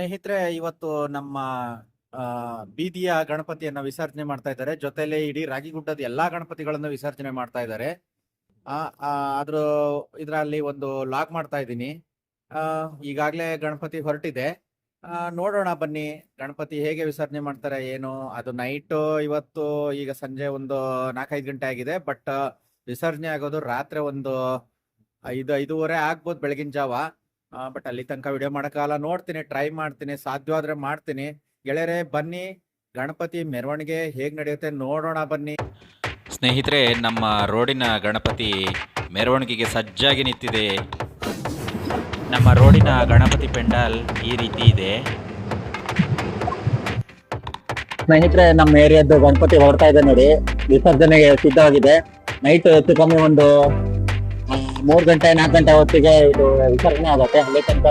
ಸ್ನೇಹಿತರೆ, ಇವತ್ತು ನಮ್ಮ ಬೀದಿಯ ಗಣಪತಿಯನ್ನ ವಿಸರ್ಜನೆ ಮಾಡ್ತಾ ಇದ್ದಾರೆ. ಜೊತೆಲೆ ಇಡೀ ರಾಗಿಗುಡ್ಡದ ಎಲ್ಲಾ ಗಣಪತಿಗಳನ್ನು ವಿಸರ್ಜನೆ ಮಾಡ್ತಾ ಇದ್ದಾರೆ. ಅದ್ರ ಇದರಲ್ಲಿ ಒಂದು ಲಾಗ್ ಮಾಡ್ತಾ ಇದ್ದೀನಿ. ಈಗಾಗ್ಲೇ ಗಣಪತಿ ಹೊರಟಿದೆ. ನೋಡೋಣ ಬನ್ನಿ, ಗಣಪತಿ ಹೇಗೆ ವಿಸರ್ಜನೆ ಮಾಡ್ತಾರೆ, ಏನು? ಅದು ನೈಟ್, ಇವತ್ತು ಈಗ ಸಂಜೆ ಒಂದು ನಾಲ್ಕೈದು ಗಂಟೆ ಆಗಿದೆ, ಬಟ್ ವಿಸರ್ಜನೆ ಆಗೋದು ರಾತ್ರಿ ಒಂದು ಐದು, ಐದೂವರೆ ಆಗ್ಬೋದು ಬೆಳಗಿನ ಜಾವ. ಬಟ್ ಅಲ್ಲಿ ತನಕ ವಿಡಿಯೋ ಮಾಡೋಕ್ಕಾಗಲ್ಲ. ನೋಡ್ತೀನಿ ಟ್ರೈ ಮಾಡ್ತೀನಿ ಸಾಧ್ಯವಾದ್ರೆ ಮಾಡ್ತೀನಿ. ಗೆಳೆಯರೆ ಬನ್ನಿ. ಗಣಪತಿ ಮೆರವಣಿಗೆ ಹೇಗೆ ನಡೆಯುತ್ತೆ ನೋಡೋಣ ಬನ್ನಿ. ಸ್ನೇಹಿತರೆ ನಮ್ಮ ರೋಡಿನ ಗಣಪತಿ ಮೆರವಣಿಗೆಗೆ ಸಜ್ಜಾಗಿ ನಿಂತಿದೆ. ನಮ್ಮ ರೋಡಿನ ಗಣಪತಿ ಪೆಂಡಾಲ್ ಈ ರೀತಿ ಇದೆ. ಸ್ನೇಹಿತರೆ ನಮ್ಮ ಏರಿಯಾದ ಗಣಪತಿ ಹೊರಡ್ತಾ ಇದೆ ನೋಡಿ. ವಿಸರ್ಜನೆಗೆ ಸಿದ್ಧವಾಗಿದೆ. ನೈಟ್ ಹೆಚ್ಚು ಕಮ್ಮಿ ಒಂದು ಮೂರ್ ಗಂಟೆ ನಾಲ್ಕು ಗಂಟೆ ಹೊತ್ತಿಗೆ ಇದು ವಿಸರ್ಜನೆ ಆಗುತ್ತೆ. ಅಲ್ಲಿ ತನಕ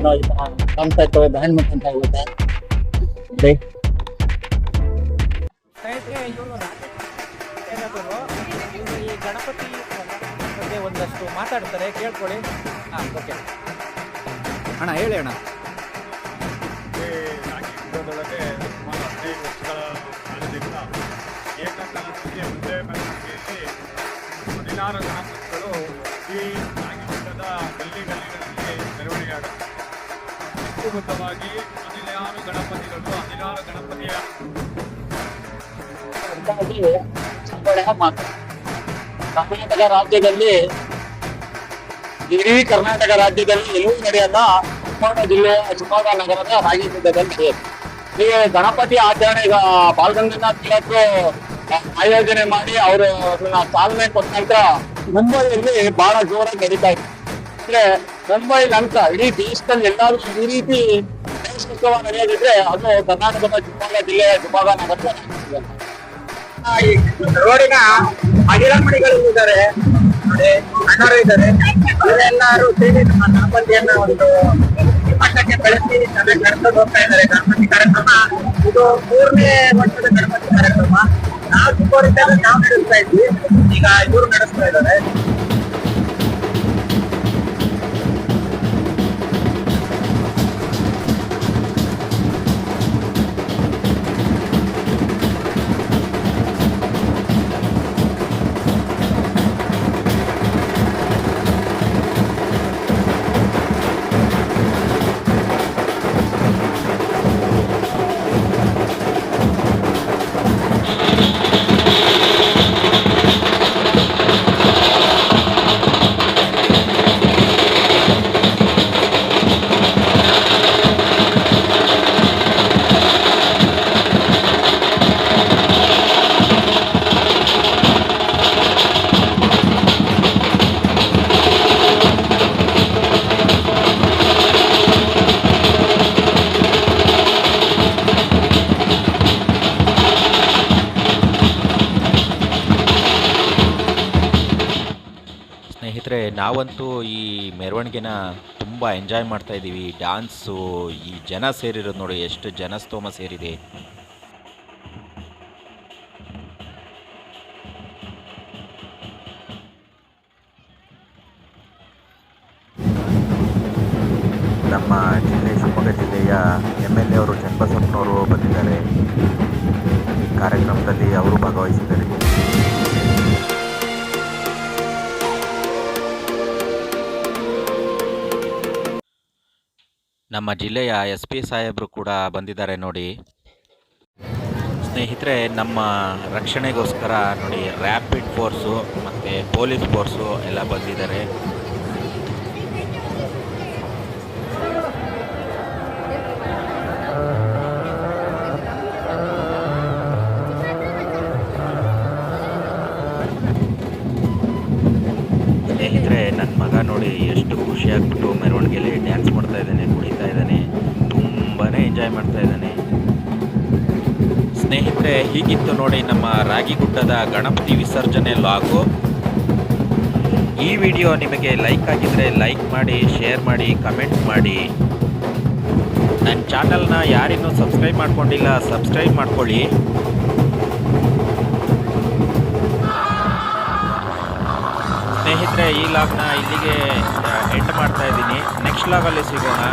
ಕಾನ್ಸರ್ಟ್ ಬ್ಯಾಂಡ್ ಅಂತ ಆಗುತ್ತೆ. ಈ ಗಣಪತಿ ಬಗ್ಗೆ ಒಂದಷ್ಟು ಮಾತಾಡ್ತಾರೆ. ಕೇಳ್ಕೊಳ್ಳಿ. ಹಾ ಓಕೆ. ಅಣ್ಣ ಹೇಳಿ ಅಣ್ಣ. ರಾಗಿಗುಡ್ಡದೊಳಗೆ ಸುಮಾರು ಹದಿನೈದು ವರ್ಷಗಳ ಕಾಲದಿಂದ ಏಕಕಾಲದಲ್ಲಿ ಒಂದೇ ಮೆರವಣಿಗೆಯಲ್ಲಿ ಹದಿನಾರು ಗಣಪತಿಗಳು ಈ ಅದ್ಭುತವಾಗಿ ಹದಿನಾರು ಗಣಪತಿಗಳು ಹದಿನಾರು ಗಣಪತಿಯ ಕರ್ನಾಟಕ ರಾಜ್ಯದಲ್ಲಿ, ಇಡೀ ಕರ್ನಾಟಕ ರಾಜ್ಯದಲ್ಲಿ ಎಲ್ಲೂ ನಡೆಯಲ್ಲ ಶಿವಮೊಗ್ಗ ಜಿಲ್ಲೆಯ ಶಿವಮೊಗ್ಗ ನಗರದ ರಾಗಿಗುಡ್ಡದಲ್ಲಿ ಈ ಗಣಪತಿ ಆಚರಣೆ ಈಗ ತಿಲಕರು ಆಯೋಜನೆ ಮಾಡಿ ಅವರು ಅದನ್ನ ಚಾಲನೆ ಕೊಟ್ಟ ನಂತರ ಮುಂಬೈಯಲ್ಲಿ ಬಹಳ ಜೋರಾಗಿ ನಡೀತಾ ಇದೆ. ಅಂದ್ರೆ ಮುಂಬೈ ಅಂತ ಇಡೀ ದೇಶದಲ್ಲಿ ಎಲ್ಲಾರು ಈ ರೀತಿ ಗಣೇಶೋತ್ಸವ ನಡೆಯೋದಿದ್ರೆ ಅದು ಕರ್ನಾಟಕದ ಶಿವಮೊಗ್ಗ ಜಿಲ್ಲೆಯ ಶಿವಮೊಗ್ಗ ನಗರದ ರೋಡಿನ ಮಹಿಳಾಮಣಿಗಳಿದ್ದಾರೆ ಇದ್ದಾರೆ. ಇವರೆಲ್ಲರೂ ಸೇರಿ ನಮ್ಮ ಒಂದು ಮಟ್ಟಕ್ಕೆ ಹೋಗ್ತಾ ಇದ್ದಾರೆ. ಗಣಪತಿ ಕಾರ್ಯಕ್ರಮ. ಇದು ಮೂರನೇ ವರ್ಷದ ಗಣಪತಿ ಕಾರ್ಯಕ್ರಮ. ನಾವು ಚಿಕ್ಕವರಿದ್ದಾಗ ನಾವು ನಡೆಸ್ತಾ ಇದ್ವಿ. ಈಗ ಇವರು ನಡೆಸ್ತಾ ಇದ್ದಾರೆ. ನಾವಂತೂ ಈ ಮೆರವಣಿಗೆನ ತುಂಬ ಎಂಜಾಯ್ ಮಾಡ್ತಾ ಇದ್ದೀವಿ. ಡ್ಯಾನ್ಸು ಈ ಜನ ಸೇರಿರೋದು ನೋಡಿ, ಎಷ್ಟು ಜನಸ್ತೋಮ ಸೇರಿದೆ. ನಮ್ಮ ಜಿಲ್ಲೆ, ಶಿವಮೊಗ್ಗ ಜಿಲ್ಲೆಯ ಎಂ ಎಲ್ ಎ ಅವರು ಚನ್ನಬಸಪ್ಪನವರು ಬಂದಿದ್ದಾರೆ. ಈ ಕಾರ್ಯಕ್ರಮದಲ್ಲಿ ಅವರು ಭಾಗವಹಿಸಿದ್ದಾರೆ. ನಮ್ಮ ಜಿಲ್ಲೆಯ ಎಸ್ ಪಿ ಸಾಹೇಬರು ಕೂಡ ಬಂದಿದ್ದಾರೆ ನೋಡಿ. ಸ್ನೇಹಿತರೆ, ನಮ್ಮ ರಕ್ಷಣೆಗೋಸ್ಕರ ನೋಡಿ ರ್ಯಾಪಿಡ್ ಫೋರ್ಸು ಮತ್ತು ಪೊಲೀಸ್ ಫೋರ್ಸು ಎಲ್ಲ ಬಂದಿದ್ದಾರೆ. ಸ್ನೇಹಿತರೆ ನನ್ನ ಮಗ ನೋಡಿ ಎಷ್ಟು ಖುಷಿಯಾಗ್ಬಿಟ್ಟು ಮೆರವಣಿಗೆಯಲ್ಲಿ ಡ್ಯಾನ್ಸ್ ಮಾಡ್ತಾ ಇದ್ದಾನೆ. ಸ್ನೇಹಿತರೆ, ಹೀಗಿತ್ತು ನೋಡಿ ನಮ್ಮ ರಾಗಿಗುಡ್ಡದ ಗಣಪತಿ ವಿಸರ್ಜನೆ ಲಾಗು. ಈ ವಿಡಿಯೋ ನಿಮಗೆ ಲೈಕ್ ಆಗಿದ್ರೆ ಲೈಕ್ ಮಾಡಿ, ಶೇರ್ ಮಾಡಿ, ಕಮೆಂಟ್ ಮಾಡಿ. ನನ್ನ ಚಾನಲ್ನ ಯಾರಿನ್ನೂ ಸಬ್ಸ್ಕ್ರೈಬ್ ಮಾಡ್ಕೊಂಡಿಲ್ಲ, ಸಬ್ಸ್ಕ್ರೈಬ್ ಮಾಡ್ಕೊಳ್ಳಿ. ಸ್ನೇಹಿತರೆ, ಈ ಲಾಗ್ನ ಇಲ್ಲಿಗೆ ಎಂಡ್ ಮಾಡ್ತಾ ಇದ್ದೀನಿ. ನೆಕ್ಸ್ಟ್ ಲಾಗಲ್ಲಿ ಸಿಗೋಣ.